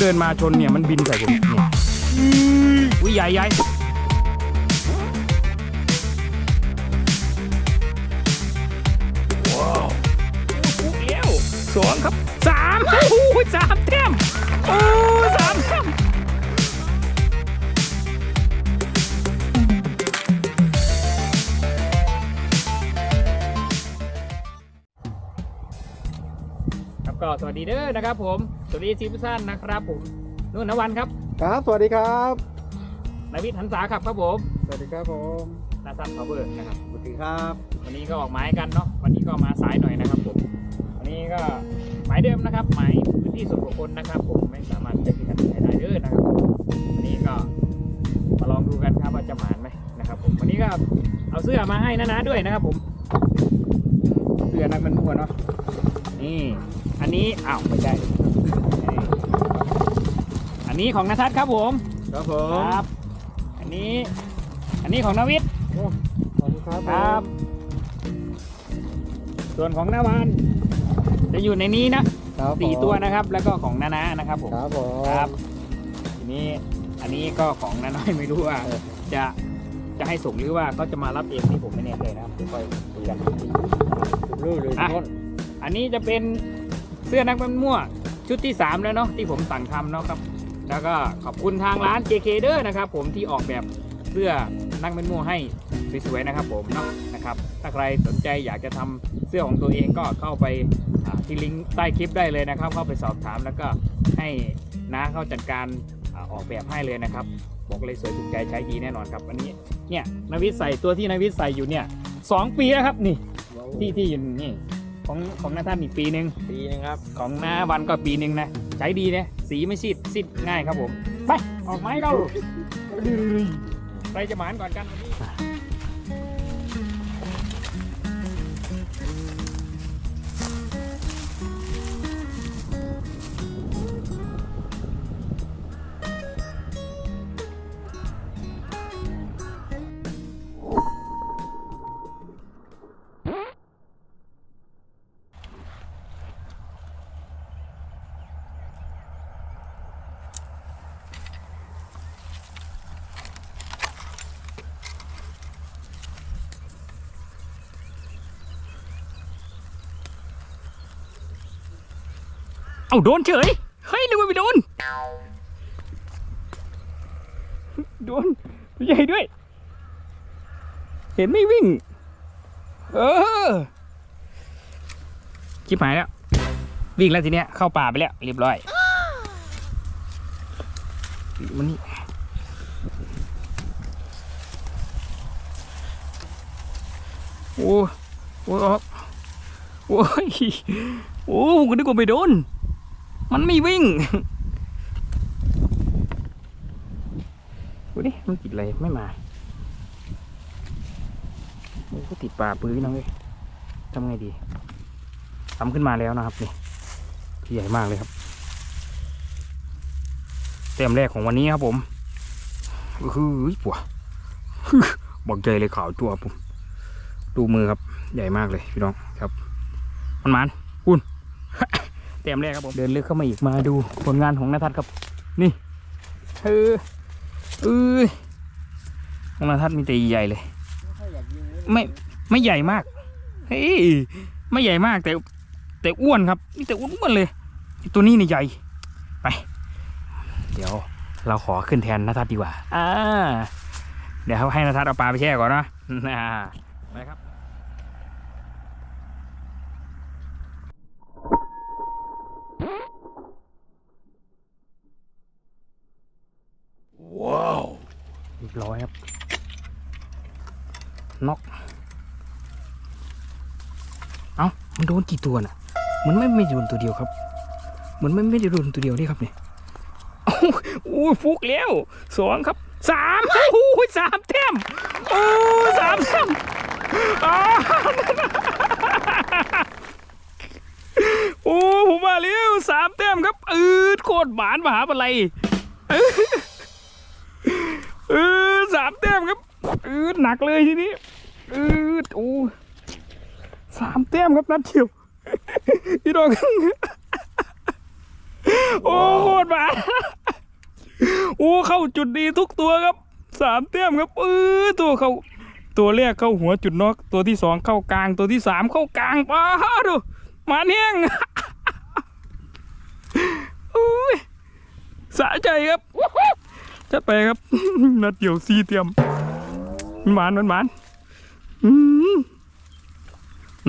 เดินมาชนเนี่ยมันบินใส่ผมเนี่ยอุ้ยใหญ่ใหญ่ว้าวปุ๊กเลี้ยวสองครับสามโอ้โหสามแต้มโอ้สามแต้มครับก็สวัสดีเด้อนะครับผม สวัสดีซีพุสันนะครับผมนุ่นนวันครับครับสวัสดีครับนายวิทย์หันษาครับครับผมสวัสดีครับผมนาซันพาวเวอร์นะครับสวัสดีครับ วันนี้ก็ออกหมายกันเนาะวันนี้ก็มาสายหน่อยนะครับผมวันนี้ก็หมายเดิมนะครับ หมายพื้นที่ส่วนบุคคลนะครับ ผมไม่สามารถใช้ที่กันใช้ได้เด้อนะครับวันนี้ก็มาลองดูกันครับว่าจะหมานไหมนะครับผมวันนี้ก็เอาเสื้อมาให้นะนะด้วยนะครับผมเสื้อนักมันมั่วเนาะนี่อันนี้อ้าวไม่ใช่นี่ อันนี้ของนัทัศน์ครับผม ครับผคมรับ อันนี้ อันนี้ของนาวิทย์ขอบคุณครับครับ ส่วนของนาวาน จะอยู่ในนี้นะครับสี่ผมตัวนะครับ แล้วก็ของนานานะครับผม ครับผมครับทีนี้อันนี้ก็ของนาน้อยไม่รู้ว่าจะจะให้ส่งหรือว่าก็จะมารับเองนี่ผมไม่แน่ใจนะครับเดี๋ยวค่อยคุยกันรู้เลยอะต้นอันนี้จะเป็นเสื้อนักมันมั่ว ชุดที่ 3 แล้วเนาะที่ผมสั่งทำเนาะครับ แล้วก็ขอบคุณทางร้าน JK เด้อนะครับผมที่ออกแบบเสื้อนักมันมั่ให้สวยๆนะครับผมเนาะนะครับถ้าใครสนใจอยากจะทำเสื้อของตัวเองก็เข้าไปาที่ลิงก์ใต้คลิปได้เลยนะครับ เข้าไปสอบถามแล้วก็ให้น้าเขาจัดการออกแบบให้เลยนะครับ บอกเลยสวยถูกใจใช้ดีแน่นอนครับอันนี้เนี่ยนวิทย์ใส่ตัวที่นวิทย์ใส่อยู่เนี่ยสองปีแล้วครับนี่ที่ที่อยู่นี่ ของของน้าท่านอีกปีหนึ่งปีนึงครับ ของน้าวันก็ปีหนึ่งนะใช้ดีนะสีไม่ซีดซีดง่ายครับผม ไป ออกไม้เราไปจะหมานก่อนกันวันนี้ เอาโดนเฉย เฮ้ยนึกว่าไม่โดน โดนใหญ่ด้วย เห็นไม่วิ่ง เออชิบหายแล้ว วิ่งแล้วทีเนี้ยเข้าป่าไปแล้ว เรียบร้อยมันนี่โอ้โอ้โอ้ยโอ้ผมก็นึกว่าไม่โดน มันไม่วิ่งดูดิมันติดอะไรไม่มาโอ้ก็ติดป่าปื้อน้องเอ้ยทำไงดีทำขึ้นมาแล้วนะครับนี่ใหญ่มากเลยครับเต็มแรกของวันนี้ครับผมคือปัวบอกใจเลยขาวตัวผม ดูมือครับ ใหญ่มากเลยพี่น้องครับ มันมัน เต็มแรกครับผมเดินลึกเข้ามาอีกมาดูผลงานของนาทัศน์ครับ นี่เออเออของนาทัศน์มีแต่ใหญ่เลย ไม่ไม่ใหญ่มากเฮ้ยไม่ใหญ่มากแต่ แต่อ้วนครับนี่แต่อ้วนเลย ตัวนี้นี่ใหญ่ไปเดี๋ยวเราขอขึ้นแทนนาทัศน์ดีกว่าอ่าเดี๋ยวให้นาทัศน์เอาปลาไปแช่ก่อนนะอ่าไปครับ ว้าวเรียบร้อยครับ น็อกเอ้ามันโดนกี่ตัวน่ะ มันไม่ไม่โดนตัวเดียวครับ มันไม่ไม่ได้โดนตัวเดียวนี่ครับเนี่ยโอ้ยฟุกแล้วสองครับสามโอ้โหสามแต้มโอ้สามแต้มอ้าวโอ้ผมมาแล้วสามแต้มครับอืดโคตรหวานมหาปะไรเออสามแต้มครับ ออหนักเลยทีนี้เออโอ้สามแต้มครับนัดเดียวพี่น้องโอ้โหดมาโอ้เข้าจุดดีทุกตัวครับสามเต้มครับเออตัวเขาตัวแรกเข้าหัวจุดนอกตัวที่สองเข้ากลางตัวที่สามเข้ากลางป้าดูมาเนียงสะใจครับจัดไปครับนัดเดียวซีเตรียม มันหมานมันหวาน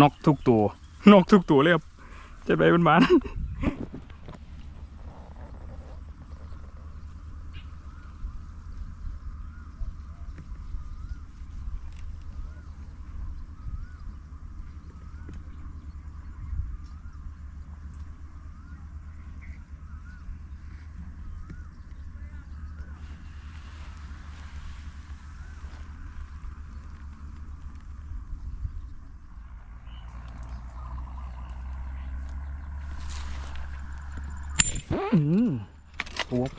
นกทุกตัวนกทุกตัวเลยครับจะไปมันหมาน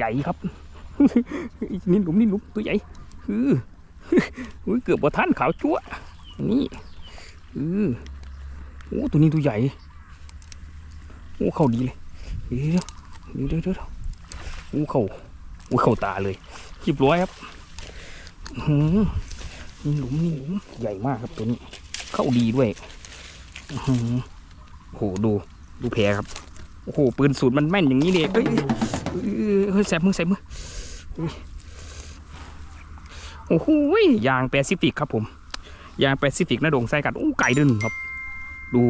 ญ่ครับนี่หลุมนี่หลุมตัวใหญ่คืออุ้ยเกือบบ่ทันขาวจั๊วนี่อือโอ้ตัวนี้ตัวใหญ่โอ้เข้าดีเลยเดี๋ยวเดี๋ยวเดี๋ยวยโอ้เข้าโอ้เข้าตาเลยจิบร้อยครับอื้อหือนี่หลุมนี่หลุมใหญ่มากครับตัวนี้ เข้าดีด้วยหือโอ้โหดูดูแผลครับโอ้โหปืนสูตรมันแม่นอย่างนี้เนี่ยเอ้ย เอ้ยเฮ้ยแสบมือแสบมือโอ้โหยางแปซิฟิกครับผมยางแปซิฟิกนะดงไส้กัดโอ้ไก่ดึงครับ ดู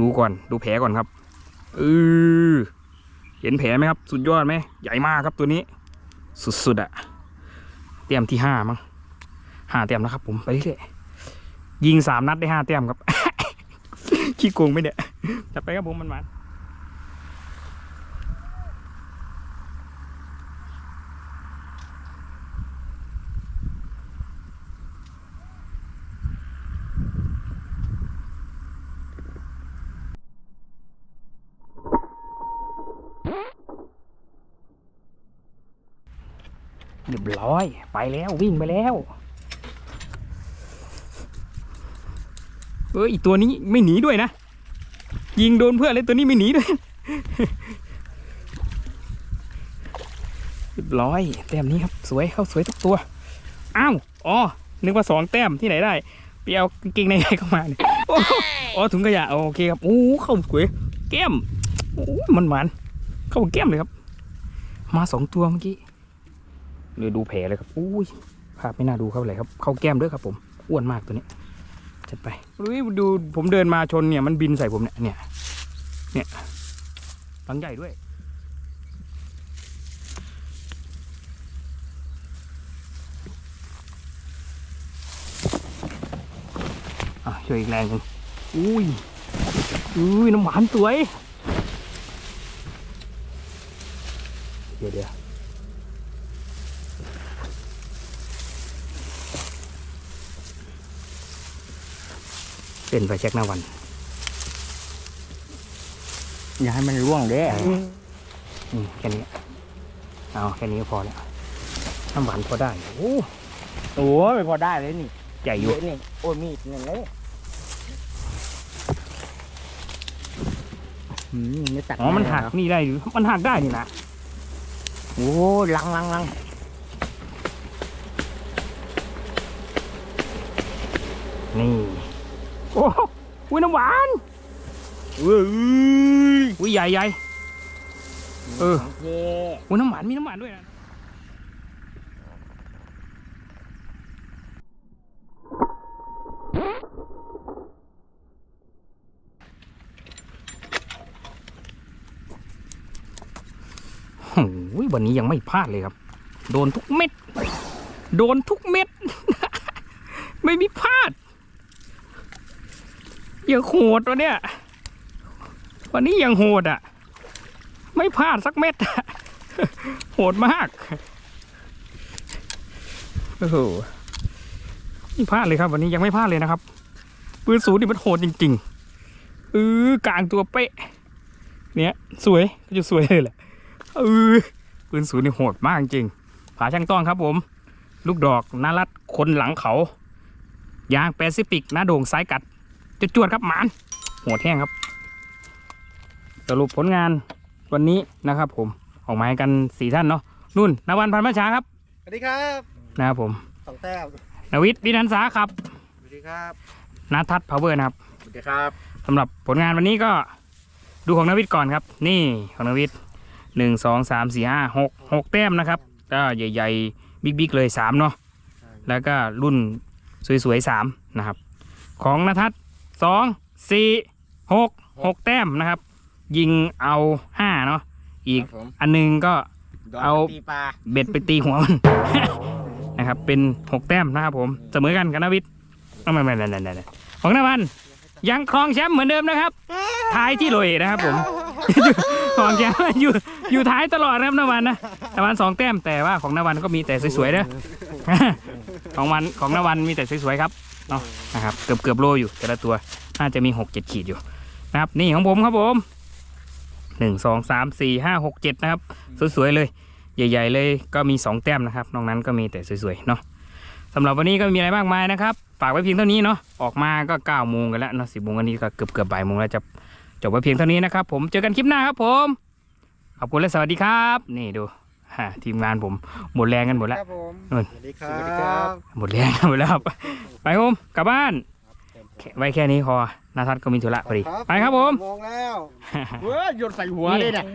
ดูก่อนดูแผลก่อนครับเออเห็นแผลไหมครับ สุดยอดไหมใหญ่มากครับตัวนี้ สุดๆอะเตรียมที่ห้ามั้งห้าเตรียมนะครับ ผมไปเรื่อยยิงสามนัดได้ห้าเตรียมครับขี้โกงไหมเนี่ยจัดไปครับผมมันมัน ร้อย ไปแล้ววิ่งไปแล้ว เอออีกตัวนี้ไม่หนีด้วยนะ ยิงโดนเพื่อนเลยตัวนี้ไม่หนีด้วยเรียบร้อยแต้มนี้ครับสวยเข้าสวยทุกตัวอ้าวอ๋อนึกว่าสองแต้มที่ไหนได้ไปเอากางเกงในใครเข้ามาเนี่ยโอ้อ๋อถุงขยะโอเคครับโอ้เข้าสวยแก้มโอ้มันหมันเข้าแก้มเลยครับ มาสองตัวเมื่อกี้ เดี๋ยดูแผลเลยครับอุ้ยภาพไม่น่าดูเข้าเลยครับ เข้าแก้มด้วยครับผม อ้วนมากตัวนี้จัดไปอุ้ยดูผมเดินมาชนเนี่ยมันบินใส่ผมเนี่ย เนี่ย เนี่ยหลังใหญ่ด้วย อะช่วยอีกแรงหนึงอุ้ย อุ้ย น้ำหวานสวย เดี๋ยวเดี๋ยว เป็นไฟแช็กหน้าวัน อย่าให้มันร่วงเด้อืมแค่นี้ เอาแค่นี้ก็พอแล้วน้ำหวานพอได้ โอ้โอ้ยพอได้เลยนี่ ใหญ่อยู่เยอะนี่โอ้ยมีดนี่เลยอืมไม่ตัดอ๋อ มันหักนี่ได้หรือมันหักได้นี่นะโอ้ยลังลังลังนี่ โอ้อุ้ยน้ำหวานเอ้ยอุ้ยใหญ่ใหญ่เออเย่อุ้ยน้ำหวานมีน้ำหวานด้วยนะโอ้ยวันนี้ยังไม่พลาดเลยครับ โดนทุกเม็ด โดนทุกเม็ด ไม่มีพลาด ยังโหดวะเนี่ย วันนี้ยังโหดอะ ไม่พลาดสักเม็ดโหดมาก โอ้โหไม่พลาดเลยครับ วันนี้ยังไม่พลาดเลยนะครับ ปืนศูนย์นี่มันโหดจริงๆเออกลางตัวเป๊ะ เนี่ยสวยก็จะสวยเลยแหละเออปืนศูนย์นี่โหดมากจริงผาช่างต้องครับผม ลูกดอกนารัดคนหลังเขา ยางแปซิฟิกหน้าโด่งสายกัด จวดๆครับหมานโหดแห้งครับ สรุปผลงานวันนี้นะครับ ผมออกมาให้กันสี่ท่านเนาะนุ่นนวันพันธุ์มชาครับสวัสดีครับนะครับผมสองแต้มนวิทย์วินันสาครับสวัสดีครับนัททัศน์พาวเวอร์นะครับสวัสดีครับสำหรับผลงานวันนี้ก็ดูของนวิทย์ก่อนครับ นี่ของนวิทย์หนึ่งสองสามสี่ห้าหกหกแต้มนะครับ ก็ใหญ่ๆ บิ๊กๆเลยสามเนาะแล้วก็รุ่นสวยๆสามนะครับ ของนทัศน์ สองสี่หกหกแต้มนะครับ ยิงเอาห้าเนาะอีกครับผม อันหนึงก็ เอา ตีปลาเบ็ดไปตีหัวมัน นะครับ เป็นหกแต้มนะครับผม เสมอกันกับนวิทย์ไม่ไม่ไม่ไม่ไม่ไม่ของนวันยังครองแชมป์เหมือนเดิมนะครับ ท้ายที่โรยนะครับผม ครองแชมป์อยู่อยู่ท้ายตลอดนะครับนวันนะนวันสองแต้มแต่ว่าของนวันก็มีแต่สวยๆนะ ของวันของนวันมีแต่สวยๆครับ เนาะนะครับเกือบเกือบโลอยู่แต่ละตัวน่าจะมีหกเจ็ดขีดอยู่นะครับนี่ของผมครับผมหนึ่งสองสามสี่ห้าหกเจ็ดนะครับ สวยๆเลย ใหญ่ ๆ เลยก็มี2แต้มนะครับนอกนั้นก็มีแต่สวยๆเนาะสำหรับวันนี้ก็มีอะไรมากมายนะครับฝากไว้เพียงเท่านี้เนาะออกมาก็9ก้าโมงกันแล้วเนาะสิบโมงวันนี้ก็เกือบเกือบบ่ายโมงแล้วจะจบไว้เพียงเท่านี้นะครับผมเจอกันคลิปหน้าครับผมขอบคุณและสวัสดีครับ นี่ดู ฮะทีมงานผมหมดแรงกันหมดแล้ว ครับผมนู่นสวัสดีครับหมดแรงกันหมดแล้วครับไปผมกลับบ้านแค่ไว้แค่นี้พอนาทัศน์ก็มีธุระพอดีไปครับผม มองแล้วเฮ้ยโยนใส่หัวนี่เลยเนี่ย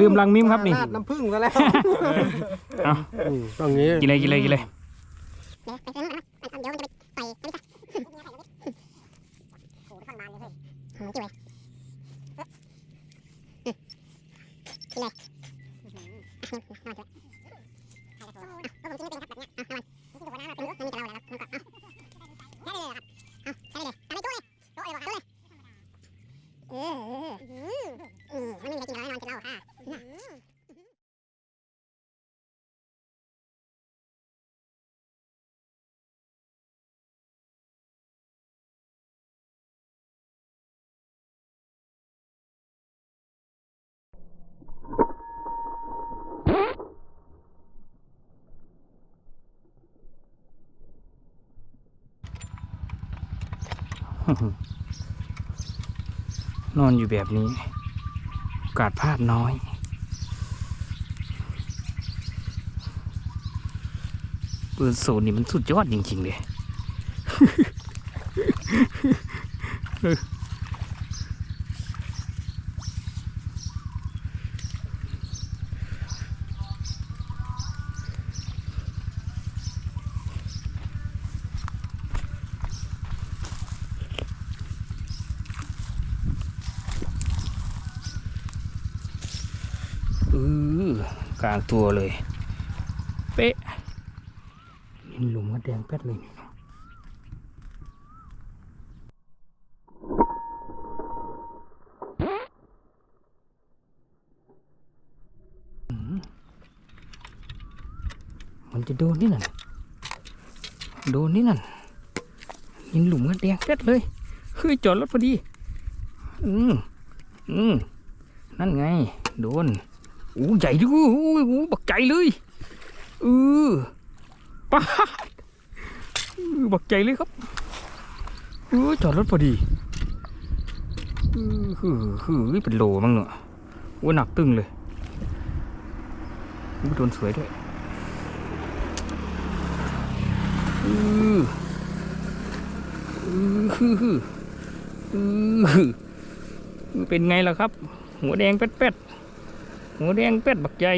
ลืมลังมิมครับนี่ราดน้ำผึ้งซะแล้วเอาตรงนี้กินเลยกินเลยกินเลยเอ นอนอยู่แบบนี้กาดพลาดน้อย ปืนสูนี่มันสุดยอดจริงๆเลย อือกลางตัวเลย เป๊ะเห็นหลุมกระแดงแป๊ดเลยนี่มันจะโดนนี่นั่นโดนนี่นั่นเห็นหลุมกระแดงแป๊ดเลยเฮ้ยจอดรถพอดี อืมอืมนั่นไง โดน โอ้ใหญ่ด้วยโอ้โอ้บักใจเลยเออป้าเออบักใจเลยครับเออจอดรถพอดีเออคือคือเป็นโลมั้งเนอะโอ้หนักตึงเลยโอ้โดนสวยด้วยเออเออือคือเออเป็นไงล่ะครับ หัวแดงเป็ดๆ หัวแดงเป็ดบักใหญ่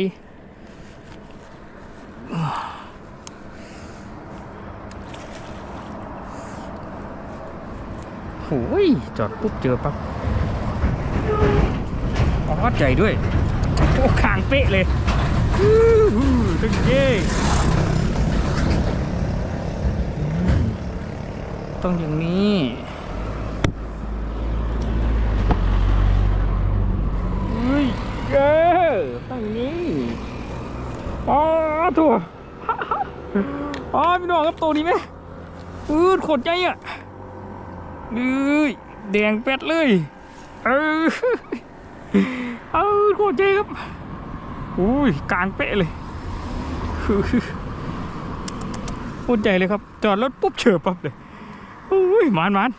โอ้ยจอดปุ๊บเจอปั๊บอ๋อใจด้วยโอ้ขางเป๊ะเลยตึงเย่ต้องอย่างนี้ เฮ้ยเออตั้งนี้อ๋อตัว อ๋อพี่น้อง ครับตัวนี้ไหมอืดโคตรใจอะเลยแดงแปดเลย เออเออโคตรใจครับอุ้ยกลางเป๊ะเลยโคตรใจเลยครับ จอดรถปุ๊บเชิญปั๊บเลยอุ้ยมานมาน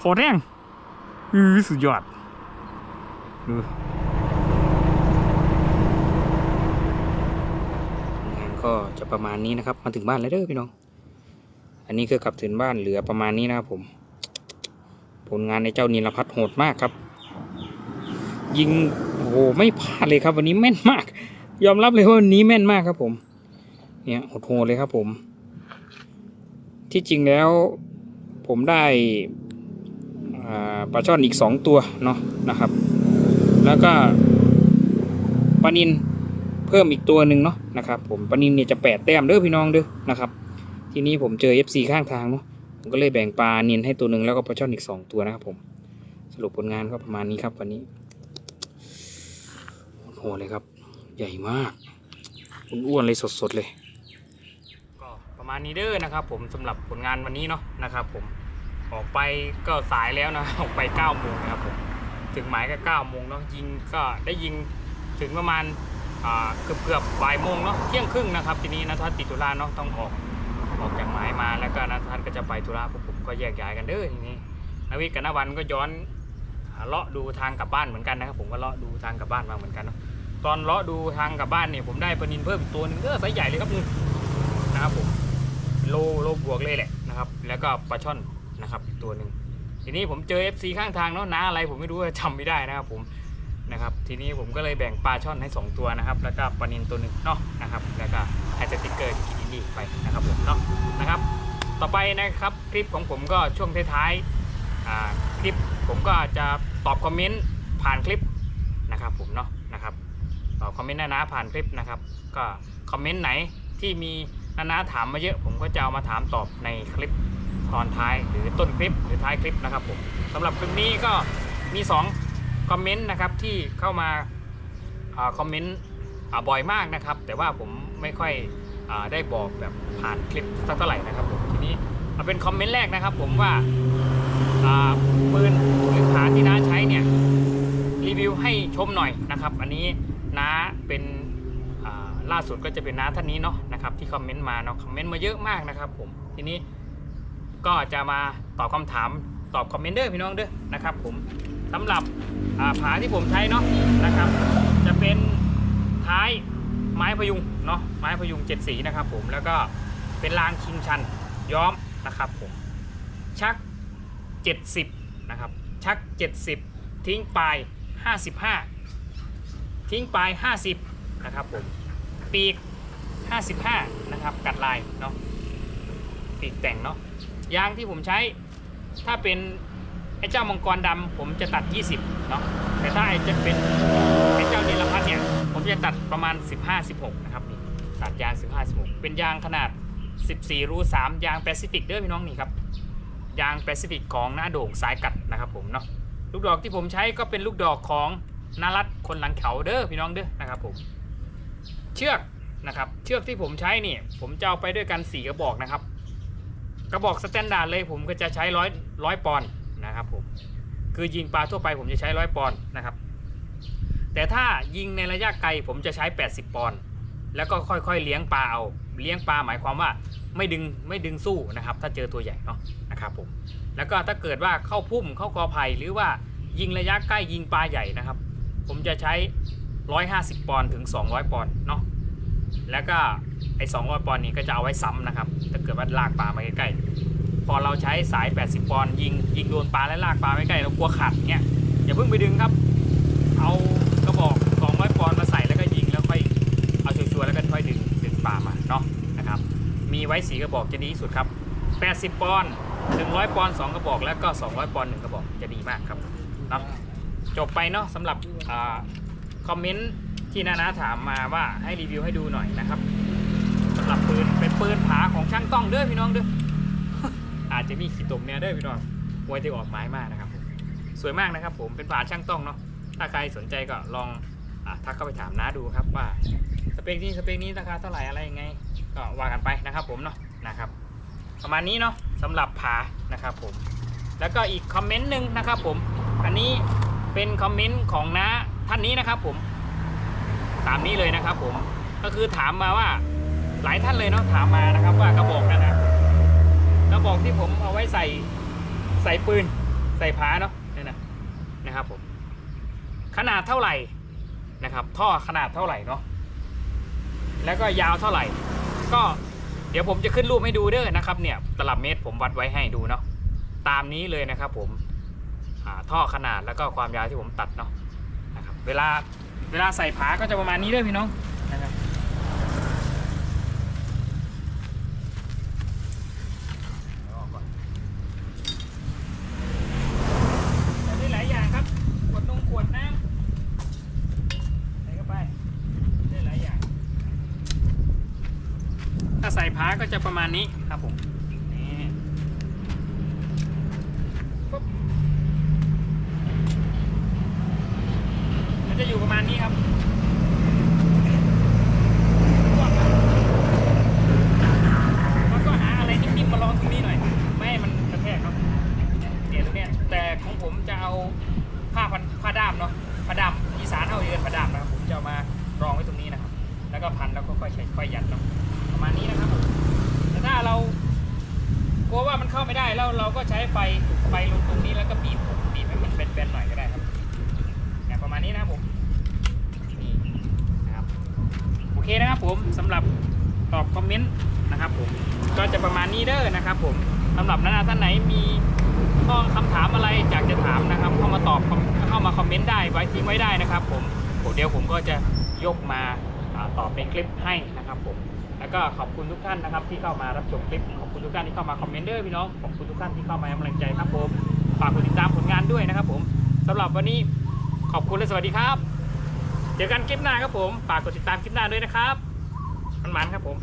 ขอแรงอือสุดยอดดู ก็ จะประมาณนี้นะครับ มาถึงบ้านแล้วเด้อพี่น้อง อันนี้คือกลับถึงบ้านเหลือประมาณนี้นะครับผม ผลงานในเจ้านิลพัฒน์โหดมากครับ ยิงโอ้โหไม่พลาดเลยครับ วันนี้แม่นมาก ยอมรับเลยว่าวันนี้แม่นมากครับผม เนี่ยโหดโหดเลยครับผม ที่จริงแล้วผมได้ปลาช่อนอีกสองตัวเนาะนะครับ แล้วก็ปลานิน เพิ่มอีกตัวหนึ่งเนาะนะครับผมปลานินเนี่ยจะแปดแต้มเด้อพี่น้องเด้อนะครับทีนี้ผมเจอ FC ข้างทางเนาะผมก็เลยแบ่งปลานินให้ตัวหนึ่งแล้วก็ปลาช่อนอีกสองตัวนะครับผมสรุปผลงานก็ประมาณนี้ครับวันนี้โหเลยครับ ใหญ่มากอ้วนเลยสดๆเลยก็ประมาณนี้เด้อนะครับ ผมสำหรับผลงานวันนี้เนาะนะครับ ผมออกไปก็สายแล้วนะออกไป9ก้าโมงนะครับผมถึงหมายก็9ก้าโมงเนาะยิงก็ได้ยิงถึงประมาณ เกือบเกือบบ่ายโมงเนาะเที่ยงครึ่งนะครับทีนี้นะท่านติดธุระเนาะต้องออกออกจากหมายมาแล้วก็นะท่านก็จะไปธุระพวกผมก็แยกย้ายกันเด้อทีนี้นวิทกับนวันก็ย้อนเลาะดูทางกลับบ้านเหมือนกันนะครับผมก็เลาะดูทางกลับบ้านมาเหมือนกันเนาะตอนเลาะดูทางกลับบ้านเนี่ยผมได้ปลานินเพิ่มอีกตัวหนึงเออไซส์ใหญ่เลยครับนี่นะครับผมโลโลบวกเลยแหละนะครับแล้วก็ปลาช่อนนะครับอีกตัวหนึ่งทีนี้ผมเจอ FC ข้างทางเนาะน้าอะไรผมไม่รู้จำไม่ได้นะครับผม นะครับทีนี้ผมก็เลยแบ่งปลาช่อนให้ 2 ตัวนะครับ แล้วก็ปลานินตัวหนึ่งเนาะนะครับแล้วก็ให้สติ๊กเกอร์กินอินดี้ไปนะครับผมเนาะนะครับ ต่อไปนะครับคลิปของผมก็ช่วงท้ายๆคลิปผมก็จะตอบคอมเมนต์ผ่านคลิปนะครับผมเนาะนะครับตอบคอมเมนต์นะนะผ่านคลิปนะครับ ก็คอมเมนต์ไหนที่มีนานาถามมาเยอะผมก็จะเอามาถามตอบในคลิปตอนท้ายหรือต้นคลิปหรือท้ายคลิปนะครับผมสำหรับคลิปนี้ก็มี 2 คอมเมนต์นะครับที่เข้ามาอคอมเมนต์บ่อยมากนะครับ แต่ว่าผมไม่ค่อยอได้บอกแบบผ่านคลิปสักเท่าไหร่นะครับผมทีนี้เอาเป็นคอมเมนต์แรกนะครับ ผมว่าปืนหรือขาที่น้าใช้เนี่ยรีวิวให้ชมหน่อยนะครับ อันนี้น้าเป็นล่าสุดก็จะเป็นน้าท่านนี้เนาะนะครับที่คอมเมนต์มาเนาะคอมเมนต์มาเยอะมากนะครับ ผมทีนี้ก็จะมาตอบคำถามตอบคอมเมนต์เด้อพี่น้องเด้อนะครับ ผม สำหรับอ่าผาที่ผมใช้เนาะนะครับ จะเป็นท้ายไม้พยุงเนาะไม้พยุงเจ็ดสีนะครับผมแล้วก็เป็นรางชิงชันย้อมนะครับผมชัก 70นะครับชัก 70 ทิ้งปลาย 55 ทิ้งปลาย 50นะครับผมปีก 55นะครับกัดลายเนาะปีกแต่งเนาะยางที่ผมใช้ถ้าเป็น ไอ้เจ้ามังกรดำผมจะตัด 20เนาะแต่ถ้าไอ้จะเป็นไอ้เจ้านิลพัทเนี่ยผมจะตัดประมาณ 15-16 นะครับนี่ตัดยาง 15-16 เป็นยางขนาด 14 รู3ยางแปซิฟิกเด้อพี่น้องนี่ครับยางแปซิฟิกของหน้าโด่งสายกัดนะครับผมเนาะลูกดอกที่ผมใช้ก็เป็นลูกดอกของนารัตคนหลังเขาเด้อพี่น้องเด้อนะครับผมเชือกนะครับเชือกที่ผมใช้นี่ผมจะเอาไปด้วยกันสี่กระบอกนะครับ กระบอกสแตนดาร์ดเลยผมก็จะใช้ร้อยร้อยปอนด์ นะครับผมคือยิงปลาทั่วไปผมจะใช้ร้อยปอนด์นะครับ แต่ถ้ายิงในระยะไกลผมจะใช้ 80 ปอนด์แล้วก็ค่อยๆเลี้ยงปลาเอาเลี้ยงปลาหมายความว่าไม่ดึงไม่ดึงสู้นะครับ ถ้าเจอตัวใหญ่เนาะนะครับผมแล้วก็ถ้าเกิดว่าเข้าพุ่มเข้ากอไผ่หรือว่ายิงระยะใกล้ยิงปลาใหญ่นะครับ ผมจะใช้ 150 ปอนด์ถึง 200 ปอนด์เนาะแล้วก็ไอ้200ปอนด์นี้ก็จะเอาไว้ซ้ำนะครับ ถ้าเกิดว่าลากปลามาใกล้ๆ พอเราใช้สาย 80 ปอนด์ยิงยิงโดนปลาและลากปลาไม่ใกล้เรากลัวขัดเงี้ยอย่าเพิ่งไปดึงครับ เอากระบอก 200 ปอนด์มาใส่แล้วก็ยิงแล้วค่อยเอาชัวร์แล้วก็ค่อยดึงดึงปลามาเนาะนะครับ มีไว้สีกระบอกจะดีที่สุดครับ 80 ปอนด์100 ปอนด์2กระบอก แล้วก็ 200 ปอนด์1กระบอกจะดีมากครับเนาะจบไปเนาะสำหรับอคอมเมนต์ที่นานาถามมาว่าให้รีวิวให้ดูหน่อยนะครับสำหรับปืนเป็นปืนผาของช่างต้องเด้อพี่น้องเด้อ อาจจะมีขีดตมเนี่ยด้อพี่น้องมวยที่ออกไม้มากนะครับผมสวยมากนะครับ ผมเป็นผาช่างต้องเนาะถ้าใครสนใจก็ลองอทักเข้าไปถามน้าดูครับว่าสเปคนี้สเปคนี้ราคาเท่าไหร่อะไรยังไง ก็ว่ากันไปนะครับ ผมเนาะนะครับ ประมาณนี้เนาะสำหรับผานะครับผม แล้วก็อีกคอมเมนต์หนึ่งนะครับผม อันนี้เป็นคอมเมนต์ของน้าท่านนี้นะครับผมตามนี้เลยนะครับผมก็คือถามมาว่าหลายท่านเลยเนาะถามมานะครับว่ากระบอกนั่นนะ กระบอกที่ผมเอาไว้ใส่ใส่ปืนใส่ผาเนาะนี่นะนะครับผมขนาดเท่าไหร่นะครับ ท่อขนาดเท่าไหร่เนาะแล้วก็ยาวเท่าไหร่ ก็เดี๋ยวผมจะขึ้นรูปให้ดูเด้อนะครับเนี่ยตลับเมตรผมวัดไว้ให้ดูเนาะตามนี้เลยนะครับ ผมท่อขนาดแล้วก็ความยาวที่ผมตัดเนาะนะครับเวลาเวลาใส่ผาก็จะประมาณนี้เด้อพี่น้องนะครับเอาออกก่อนใส่ได้หลายอย่างครับขวดนมขวดน้ำใส่เข้าไปได้หลายอย่าง ถ้าใส่พาก็จะประมาณนี้ครับผมนี่ปุ๊บมันจะอยู่ประมาณนี้ครับแล้วก็หาอะไรนิ่มๆมาลองตรงนี้หน่อย ไม่ให้มันกระแทกครับเนี่ยตรงเนี้ยแต่ของผมจะเอาผ้าพันผ้าด้ามเนาะผ้าด้ามอีสานเอาเยือนผ้าด้ามนะครับผมจะเอามารองไว้ตรงนี้นะครับ แล้วก็พันแล้วก็ค่อยใช้ค่อยยัดเนาะ ประมาณนี้นะครับผมแต่ถ้าเรากลัวว่ามันเข้าไม่ได้แล้วเราก็ใช้ไฟไฟลงตรงนี้แล้วก็บีบบีบให้มันเป็นแบนๆหน่อยก็ได้ครับเนี่ยประมาณนี้นะครับผมนี่นะครับโอเคนะครับ ผมสำหรับตอบคอมเมนต์นะครับผมก็จะประมาณนี้เด้อนะครับผมสำหรับนักท่านไหนมีข้อคำถามอะไรอยากจะถามนะครับ เข้ามาตอบเข้ามาคอมเมนต์ได้ไว้ทิ้งไว้ได้นะครับ ผมผมเดี๋ยวผมก็จะยกมาตอบเป็นคลิปให้นะครับผมแล้วก็ขอบคุณทุกท่านนะครับ ที่เข้ามารับชมคลิปขอบคุณทุกท่านที่เข้ามาคอมเมนต์ด้วยพี่น้องขอบคุณทุกท่านที่เข้ามาให้กำลังใจครับผมฝากกดติดตามผลงานด้วยนะครับผมสำหรับวันนี้ขอบคุณและสวัสดีครับ เจอกันคลิปหน้าครับผมฝากกดติดตามคลิปหน้าด้วยนะครับ มันมันๆครับผม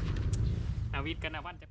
นาวิทย์กันนะวันจะ